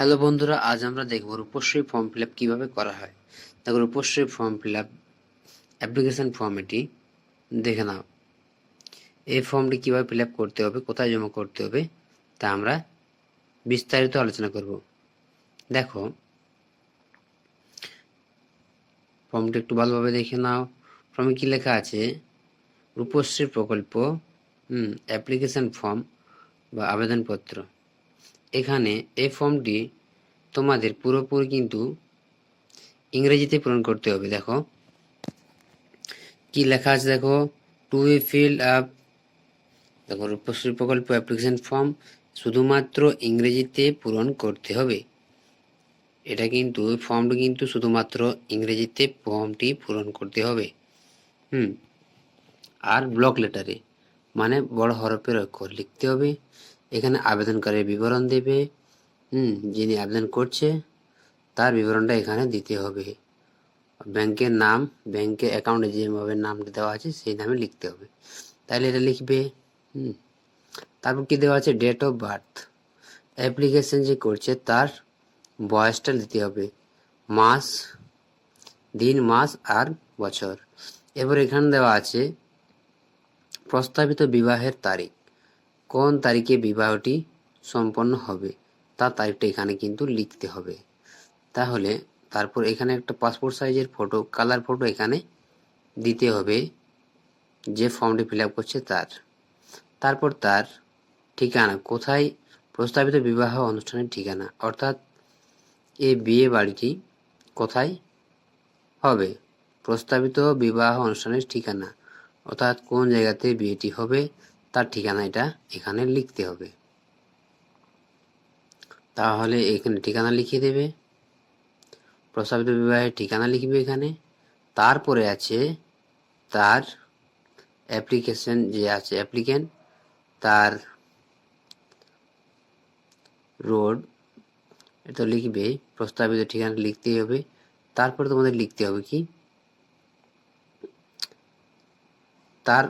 Hello বন্ধুরা, আজ আমরা দেখব রূপশ্রী ফর্ম ফিল আপ কীভাবে করা হয়। দেখো, Rupashree form fill up application form এটি দেখে নাও। এই ফর্মটি কীভাবে ফিল আপ করতে হবে, কোথায় জমা করতে হবে, তা আমরা বিস্তারিত আলোচনা করব। দেখো, ফর্মটি একটু ভালোভাবে দেখে নাও। ফর্মে কী লেখা আছে? রূপশ্রী প্রকল্প অ্যাপ্লিকেশন ফর্ম বা আবেদনপত্র। এখানে এই ফর্মটি তোমাদের পুরোপুরি কিন্তু ইংরেজিতে পূরণ করতে হবে, দেখো। কি লেখা আছে দেখো? টু বি ফিল আপ দেখো, রূপশ্রী প্রকল্প অ্যাপ্লিকেশন ফর্ম শুধুমাত্র ইংরেজিতে পূরণ করতে হবে। এটা কিন্তু ফর্মটি কিন্তু শুধুমাত্র ইংরেজিতে ফর্মটি পূরণ করতে হবে। হুম। আর ব্লক লেটারে মানে বড় হরফের অক্ষর লিখতে হবে। এখানে আবেদনকারীর বিবরণ দেবে। হুম, যিনি আবেদন করছে, তার বিবরণটা এখানে দিতে হবে। ব্যাংকের নাম, ব্যাংকে অ্যাকাউন্টে যেভাবে নামটা দেওয়া আছে, সেই নামে লিখতে হবে। তাহলে এটা লিখবে, হুম। তারপর কী দেওয়া আছে? ডেট অফ বার্থ অ্যাপ্লিকেশন যে করছে, তার বয়সটা দিতে হবে। মাস, দিন, মাস আর বছর। এবার এখানে দেওয়া আছে, প্রস্তাবিত বিবাহের তারিখ। কোন তারিখে বিবাহটি সম্পন্ন হবে তার তারিখটা এখানে কিন্তু লিখতে হবে। তাহলে তারপর এখানে একটা পাসপোর্ট সাইজের ফটো কালার ফটো এখানে দিতে হবে, যে ফর্মটি ফিল আপ করছে তার। তারপর তার ঠিকানা, কোথায় প্রস্তাবিত বিবাহ অনুষ্ঠানের ঠিকানা, অর্থাৎ এই বিয়ে বাড়িটি কোথায় হবে, প্রস্তাবিত বিবাহ অনুষ্ঠানের ঠিকানা, অর্থাৎ কোন জায়গাতে বিয়েটি হবে তার ঠিকানা এটা এখানে লিখতে হবে। তাহলে এখানে ঠিকানা লিখিয়ে দেবে। প্রস্তাবিত বিবাহের ঠিকানা লিখবে এখানে। তারপরে আছে তার অ্যাপ্লিকেশন যে আছে অ্যাপ্লিকেন্ট তার রোড এটা লিখবে, প্রস্তাবিত ঠিকানা লিখতেই হবে। তারপরে তোমাদের লিখতে হবে কি? তার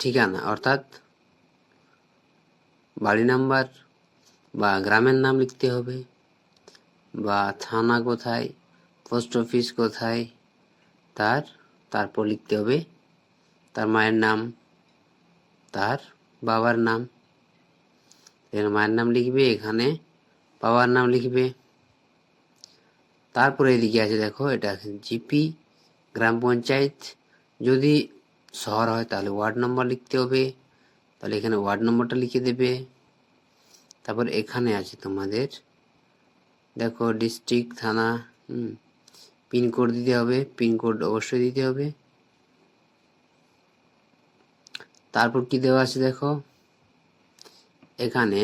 ঠিকানা, অর্থাৎ বাড়ি নাম্বার বা গ্রামের নাম লিখতে হবে বা থানা কোথায়, পোস্ট অফিস কোথায়, তার, তারপর লিখতে হবে তার মায়ের নাম, তার বাবার নাম। এখানে মায়ের নাম লিখবে, এখানে বাবার নাম লিখবে। তারপরে এদিকে আছে, দেখো, এটা জিপি, গ্রাম পঞ্চায়েত। যদি শহর হয়, তাহলে ওয়ার্ড নম্বর লিখতে হবে। তাহলে এখানে ওয়ার্ড নম্বরটা লিখে দেবে। তারপর এখানে আছে তোমাদের, দেখো ডিস্ট্রিক্ট থানা, হুম পিনকোড দিতে হবে পিনকোড অবশ্যই দিতে হবে। তারপর কি দেওয়া আছে দেখো, এখানে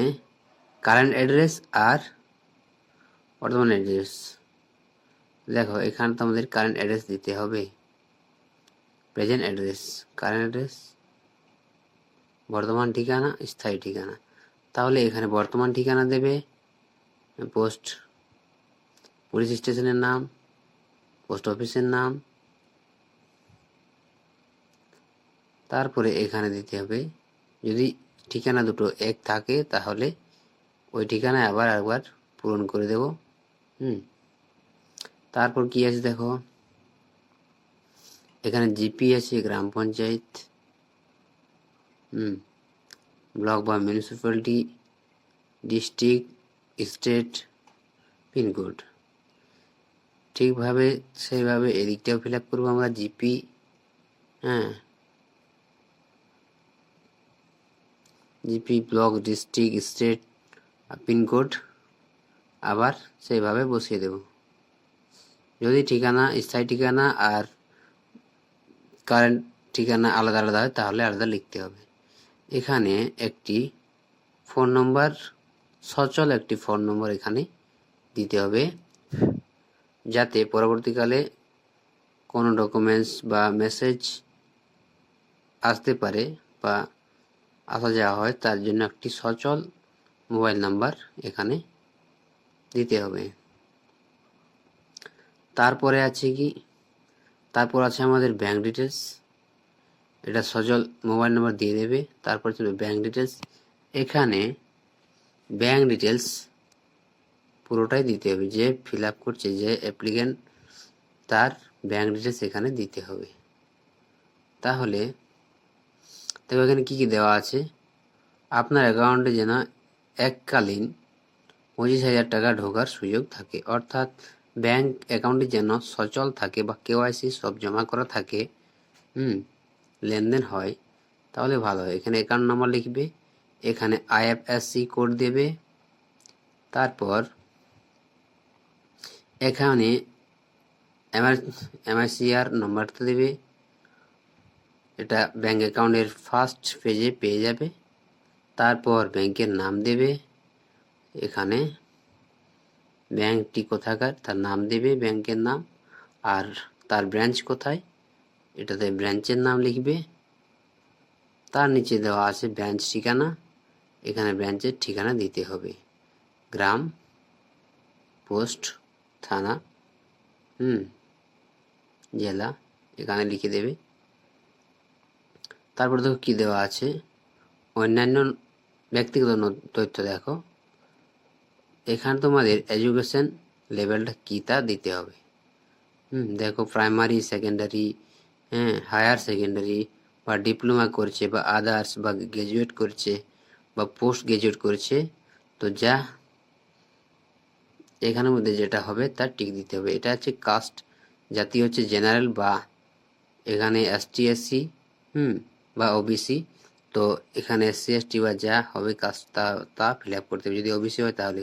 কারেন্ট অ্যাড্রেস আর বর্তমান অ্যাড্রেস দেখো এখানে তোমাদের কারেন্ট অ্যাড্রেস দিতে হবে প্রেজেন্ট অ্যাড্রেস কারেন্ট অ্যাড্রেস বর্তমান ঠিকানা, স্থায়ী ঠিকানা। তাহলে এখানে বর্তমান ঠিকানা দেবে, পোস্ট, পুলিশ স্টেশনের নাম, পোস্ট অফিসের নাম। তারপরে এখানে দিতে হবে, যদি ঠিকানা দুটো এক থাকে, তাহলে ওই ঠিকানায় আবার একবার পূরণ করে দেব। হুম। তারপর কি আছে দেখো? এখানে জিপি আছে, গ্রাম পঞ্চায়েত। ব্লক বা মিউনিসিপ্যালিটি ডিস্ট্রিক্ট স্টেট পিনকোড ঠিকভাবে, সেইভাবে এদিকটাও ফিল আপ করব আমরা জিপি হ্যাঁ। GP block district state pincode আবার সেইভাবে বসিয়ে দেব। যদি ঠিকানা, স্থায়ী ঠিকানা আর কারেন্ট ঠিকানা আলাদা আলাদা হয়, তাহলে আলাদা লিখতে হবে। এখানে একটি ফোন নম্বর, সচল একটি ফোন নম্বর এখানে দিতে হবে যাতে পরবর্তীকালে কোনো ডকুমেন্টস বা মেসেজ আসতে পারে বা আসা যাওয়া হয়, তার জন্য একটি সচল মোবাইল নাম্বার এখানে দিতে হবে। তারপরে আছে কি? তারপর আছে আমাদের ব্যাঙ্ক ডিটেলস এটা সজল মোবাইল নাম্বার দিয়ে দেবে, তারপর চলবে ব্যাঙ্ক ডিটেলস এখানে ব্যাঙ্ক ডিটেলস পুরোটাই দিতে হবে, যে ফিল আপ করছে, যে অ্যাপ্লিক্যান্ট তার ব্যাঙ্ক ডিটেলস এখানে দিতে হবে। তাহলে দেখো এখানে কী কী দেওয়া আছে। আপনার অ্যাকাউন্টে যেন এককালীন পঁচিশ হাজার টাকা ঢোকার সুযোগ থাকে, অর্থাৎ ব্যাংক অ্যাকাউন্টে যেন সচল থাকে বা কেওয়াইসি সব জমা করা থাকে, হুম লেনদেন হয়, তাহলে ভালো হয়। এখানে অ্যাকাউন্ট নাম্বার লিখবে, এখানে আইএফএসসি কোড দেবে, তারপর এখানে এমআইসিআর নম্বরটা দেবে, এটা ব্যাঙ্ক অ্যাকাউন্টের ফার্স্ট পেজে পেয়ে যাবে, তারপর ব্যাংকের নাম দেবে, এখানে ব্যাংকটি কোথাকার, তার নাম দেবে ব্যাংকের নাম, আর তার ব্রাঞ্চ কোথায় এটাতে ব্রাঞ্চের নাম লিখবে। তার নিচে দেওয়া আছে ব্রাঞ্চ ঠিকানা। এখানে ব্রাঞ্চের ঠিকানা দিতে হবে। গ্রাম, পোস্ট, থানা, হুম, জেলা এখানে লিখে দেবে। তারপর দেখো কী দেওয়া আছে? অন্যান্য ব্যক্তিগত তথ্য দেখো। এখানে তোমাদের এডুকেশন লেভেলটা কী তা দিতে হবে। হুম, দেখো প্রাইমারি সেকেন্ডারি হ্যাঁ হায়ার সেকেন্ডারি বা ডিপ্লোমা করছে বা আদার্স বা গ্র্যাজুয়েট করছে বা পোস্ট গ্র্যাজুয়েট করছে, তো যা এখানের মধ্যে যেটা হবে তার টিক দিতে হবে। এটা হচ্ছে কাস্ট জাতি হচ্ছে জেনারেল বা এখানে এসটি এসসি হুম, বা ওবিসি তো এখানে এসসি এসটি বা যা হবে কাস্ট তা তা ফিল আপ করতে হবে। যদি ওবিসি হয় তাহলে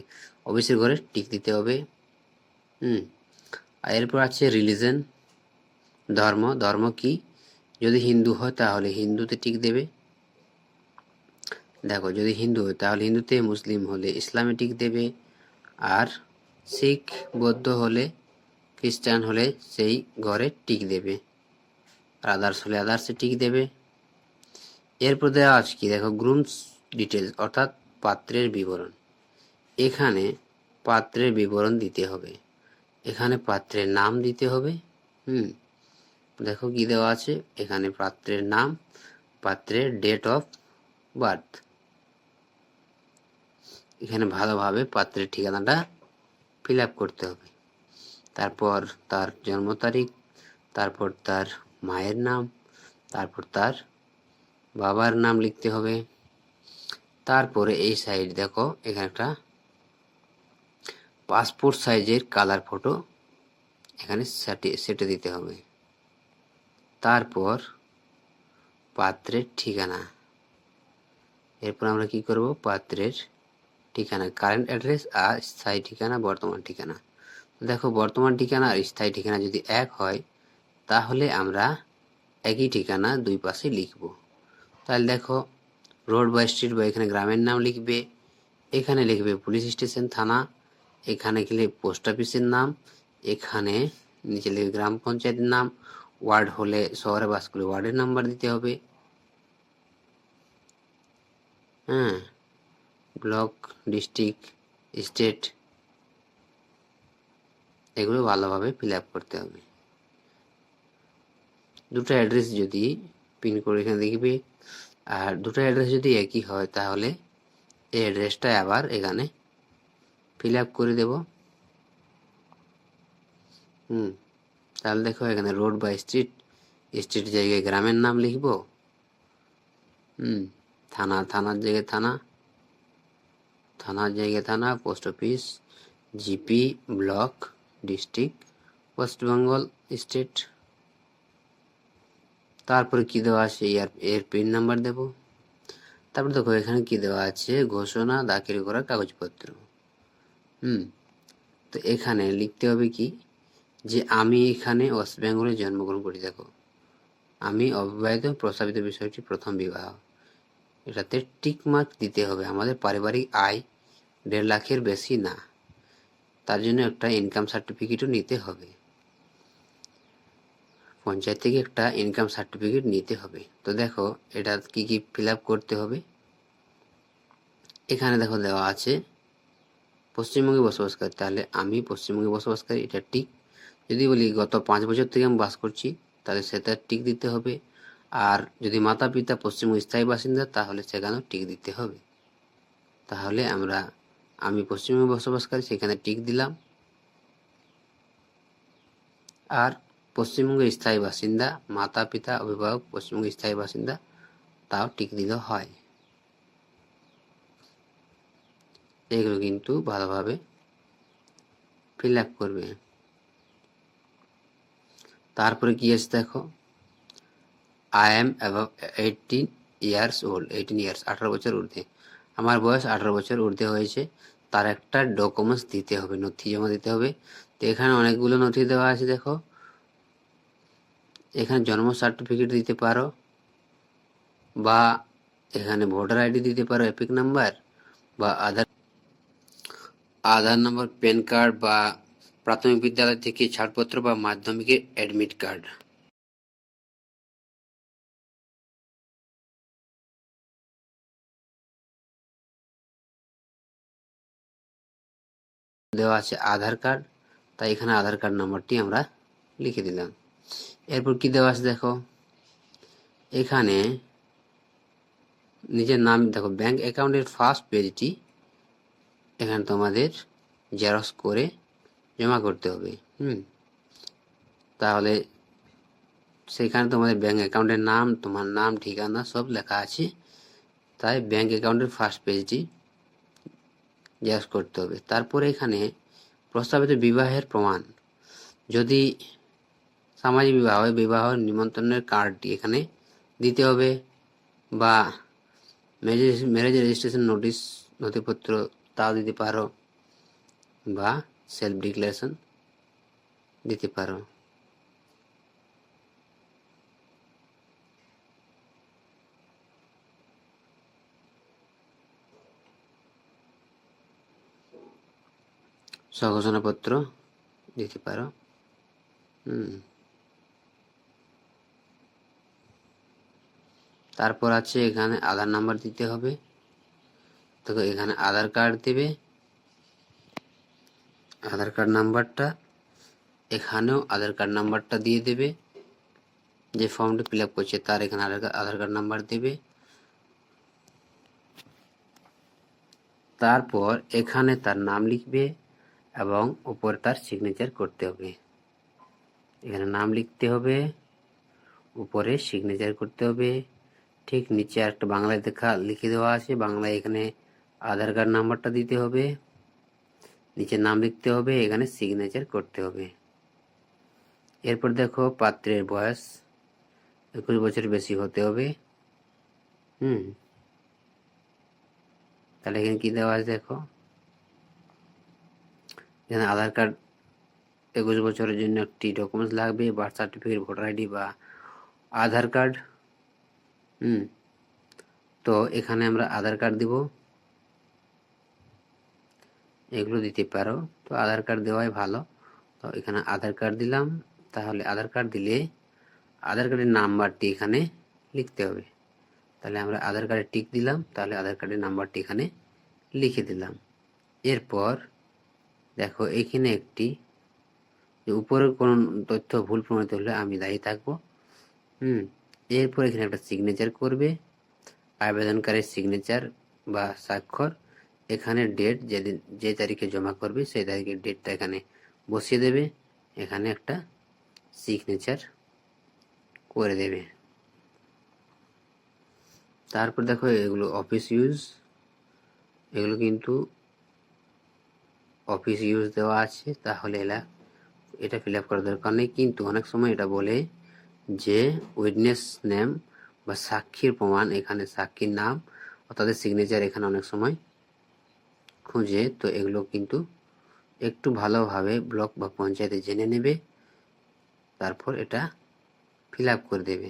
ওবিসির ঘরে টিক দিতে হবে। হুম, আর এরপর আছে রিলিজন ধর্ম ধর্ম কি? যদি হিন্দু হয় তাহলে হিন্দুতে টিক দেবে। দেখো, যদি হিন্দু হয় তাহলে হিন্দুতে মুসলিম হলে ইসলামে টিক দেবে। আর শিখ, বৌদ্ধ হলে, খ্রিস্টান হলে সেই ঘরে টিক দেবে। আর আদার্স হলে আদার্সে টিক দেবে। এরপর দেওয়া আছে কি? দেখো, গ্রুমস ডিটেলস অর্থাৎ পাত্রের বিবরণ। এখানে পাত্রের বিবরণ দিতে হবে। এখানে পাত্রের নাম দিতে হবে, হুম? দেখো কি দেওয়া আছে? এখানে পাত্রের নাম, পাত্রের ডেট অফ বার্থ এখানে ভালোভাবে পাত্রের ঠিকানাটা ফিল করতে হবে। তারপর তার জন্ম তারিখ, তারপর তার মায়ের নাম, তারপর তার বাবার নাম লিখতে হবে। তারপরে এই সাইড দেখো, এখানে একটা পাসপোর্ট সাইজের কালার ফটো এখানে সেটে সেটে দিতে হবে। তারপর পাত্রের ঠিকানা। এরপর আমরা কি করব? পাত্রের ঠিকানা। কারেন্ট অ্যাড্রেস আর স্থায়ী ঠিকানা, বর্তমান ঠিকানা। দেখো, বর্তমান ঠিকানা আর স্থায়ী ঠিকানা যদি এক হয়, তাহলে আমরা একই ঠিকানা দুই পাশে লিখব। তাহলে দেখো রোড বা স্ট্রিট বা এখানে গ্রামের নাম লিখবে, এখানে লিখবে পুলিশ স্টেশন থানা, এখানে গেলে পোস্ট অফিসের নাম, এখানে নিচে লিখবে গ্রাম পঞ্চায়েতের নাম ওয়ার্ড হলে শহরে বাস করলে ওয়ার্ডের নাম্বার দিতে হবে। হ্যাঁ ব্লক, ডিস্ট্রিক্ট, স্টেট, এগুলো ভালোভাবে ফিল আপ করতে হবে। দুটো অ্যাড্রেস যদি পিনকোড এখানে দেখবে, আর দুটো অ্যাড্রেস যদি একই হয়, তাহলে এই অ্যাড্রেসটা আবার এখানে ফিল আপ করে দেব। হুম তাহলে দেখো এখানে রোড বা স্ট্রিট স্ট্রিট জায়গায় গ্রামের নাম লিখব। হুম, থানা, থানার জায়গায় থানা, থানার জায়গায় থানা post office GP block district West Bengal state তারপরে কি দেওয়া আছে? এর এর পিন নাম্বার দেব। তারপর দেখো এখানে কি দেওয়া আছে? ঘোষণা, দাখিল করা কাগজপত্র। হুম, তো এখানে লিখতে হবে কি? যে আমি এখানে ওয়েস্ট বেঙ্গলে জন্মগ্রহণ করি, দেখো। আমি অবিবাহিত প্রস্তাবিত বিষয়টি প্রথম বিবাহ। এটাতে টিক মার্ক দিতে হবে। আমাদের পারিবারিক আয় দেড় লাখের বেশি না। তার জন্য একটা ইনকাম সার্টিফিকেটও নিতে হবে। পঞ্চায়েত থেকে একটা ইনকাম সার্টিফিকেট নিতে হবে। তো দেখো, এটা কি কি ফিল করতে হবে? এখানে দেখো দেওয়া আছে, পশ্চিমবঙ্গে বসবাস করি। তাহলে আমি পশ্চিমবঙ্গে বসবাস করি, এটা টিক যদি বলি গত পাঁচ বছর থেকে আমি বাস করছি, তাহলে সেটা টিক দিতে হবে। আর যদি মাতা পিতা পশ্চিমবঙ্গ স্থায়ী বাসিন্দা, তাহলে সেখানেও টিক দিতে হবে। তাহলে আমরা, আমি পশ্চিমবঙ্গে বসবাসকারী সেখানে টিক দিলাম। আর পশ্চিমবঙ্গের স্থায়ী বাসিন্দা মাতা পিতা অভিভাবক, পশ্চিমবঙ্গের স্থায়ী বাসিন্দা, তাও টিক দিলেও হয়। এগুলো কিন্তু ভালোভাবে ফিল আপ করবে। তারপরে কি আছে দেখো? I am above eighteen years old eighteen years আঠারো বছর ঊর্ধ্বে। আমার বয়স আঠারো বছর ঊর্ধ্বে হয়েছে। তার একটা ডকুমেন্টস দিতে হবে, নথি জমা দিতে হবে। তো এখানে অনেকগুলো নথি দেওয়া আছে দেখো। এখানে জন্ম সার্টিফিকেট দিতে পারো বা এখানে ভোটার আইডি দিতে পারো, এপিক নাম্বার বা আধার আধার নম্বর প্যান কার্ড বা প্রাথমিক বিদ্যালয় থেকে ছাড়পত্র বা মাধ্যমিকের অ্যাডমিট কার্ড দেওয়া আছে আধার কার্ড তাই এখানে আধার কার্ড নম্বরটি আমরা লিখে দিলাম। এরপর কি দেওয়া আছে দেখো? এখানে নিজের নাম, দেখো ব্যাংক অ্যাকাউন্টের ফার্স্ট পেজটি এখানে তোমাদের জেরক্স করে জমা করতে হবে, হুম? তাহলে সেখানে তোমাদের ব্যাংক অ্যাকাউন্টের নাম, তোমার নাম, ঠিকানা সব লেখা আছে। তাই ব্যাংক অ্যাকাউন্টের ফার্স্ট পেজটি জেরক্স করতে হবে। তারপরে এখানে প্রস্তাবিত বিবাহের প্রমাণ। যদি সামাজিক বিবাহ হয়, বিবাহ নিমন্ত্রণের কার্ডটি এখানে দিতে হবে বা ম্যারেজ ম্যারেজ রেজিস্ট্রেশন নোটিশ নথিপত্র তাও দিতে পারো বা সেলফ ডিক্লারেশন দিতে পারো। স্বঘোষণাপত্র দিতে পারো। হুম। তারপর আছে এখানে আধার নাম্বার দিতে হবে। তো এখানে আধার কার্ড দেবে। আধার কার্ড নাম্বারটা, এখানেও আধার কার্ড নাম্বারটা দিয়ে দেবে। যে ফর্মটি ফিল আপ করছে, তার এখানে আধার কার্ড নাম্বার দেবে। তারপর এখানে তার নাম লিখবে এবং উপরে তার সিগনেচার করতে হবে। এখানে নাম লিখতে হবে, উপরে সিগনেচার করতে হবে। ঠিক নিচে একটা বাংলায় দেখা লিখে দেওয়া আছে। বাংলায় এখানে আধার কার্ড নাম্বারটা দিতে হবে। নিচে নাম লিখতে হবে, এখানে সিগনেচার করতে হবে। এরপর দেখো পাত্রের বয়স, একুশ বছর বেশি হতে হবে। হুম। তাহলে এখানে কী দেওয়া আছে দেখো? এখানে আধার কার্ড, একুশ বছরের জন্য একটি ডকুমেন্টস লাগবে বার্থ সার্টিফিকেট ভোটার আইডি বা আধার কার্ড। হুম। তো এখানে আমরা আধার কার্ড দিব। এগুলো দিতে পারো। তো আধার কার্ড দেওয়াই ভালো। তো এখানে আধার কার্ড দিলাম। তাহলে আধার কার্ড দিলে আধার কার্ডের নাম্বারটি এখানে লিখতে হবে। তাহলে আমরা আধার কার্ডে টিক দিলাম। তাহলে আধার কার্ডের নাম্বারটি এখানে লিখে দিলাম। এরপর দেখো, এখানে একটি উপরে কোনো তথ্য ভুল প্রমাণিত হলে আমি দায়ী থাকব। হুম, এরপর এখানে একটা সিগনেচার করবে। আবেদনকারীর সিগনেচার বা স্বাক্ষর। এখানে ডেট যেদিন, যে তারিখে জমা করবে, সেই তারিখের ডেটটা এখানে বসিয়ে দেবে। এখানে একটা সিগনেচার করে দেবে। তারপর দেখো এগুলো অফিস ইউজ এগুলো কিন্তু অফিস ইউজ দেওয়া আছে। তাহলে এলা, এটা ফিল আপ করার দরকার নেই। কিন্তু অনেক সময় এটা বলে যে উইটনেস নেম বা সাক্ষীর প্রমাণ, এখানে সাক্ষীর নাম ও তাদের সিগনেচার এখানে অনেক সময় খুঁজে, তো এগুলো কিন্তু একটু ভালোভাবে ব্লক বা পঞ্চায়েতে জেনে নেবে, তারপর এটা ফিল করে দেবে।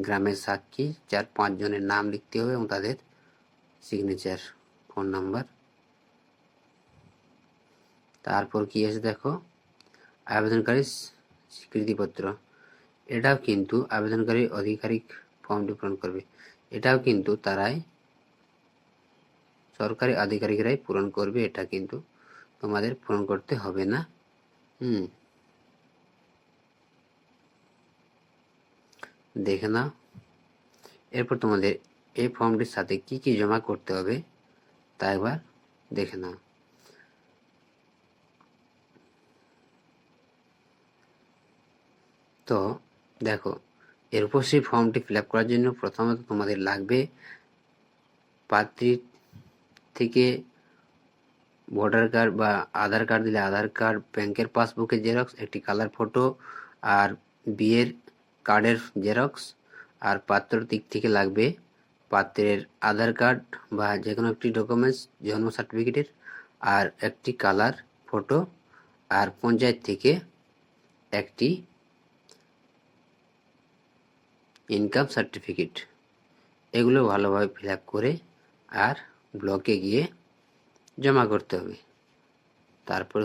গ্রামের সাক্ষী চার পাঁচ জনের নাম লিখতে হবে এবং তাদের সিগনেচার ফোন নাম্বার তারপর কি আছে দেখো? আবেদনকারী স্বীকৃতিপত্র। এটাও কিন্তু আবেদনকারী আধিকারিক ফর্মটি পূরণ করবে। এটাও কিন্তু তারাই সরকারি আধিকারিকরাই পূরণ করবে, এটা কিন্তু তোমাদের পূরণ করতে হবে না। হুম। দেখে নাও। এরপর তোমাদের এই ফর্মটির সাথে কি কি জমা করতে হবে, তা একবার দেখে নাও। তো দেখো, এরপর সেই ফর্মটি ফিল করার জন্য প্রথমত তোমাদের লাগবে পাত্রীর থেকে ভোটার কার্ড বা আধার কার্ড দিলে আধার কার্ড ব্যাংকের পাসবুকের জেরক্স একটি কালার ফটো আর বিয়ের কার্ডের জেরক্স আর পাত্রর দিক থেকে লাগবে পাত্রের আধার কার্ড বা যে কোনো একটি ডকুমেন্টস জন্ম সার্টিফিকেটের আর একটি কালার ফটো আর পঞ্চায়েত থেকে একটি ইনকাম সার্টিফিকেট এগুলো ভালোভাবে ফিল করে আর ব্লকে গিয়ে জমা করতে হবে। তারপর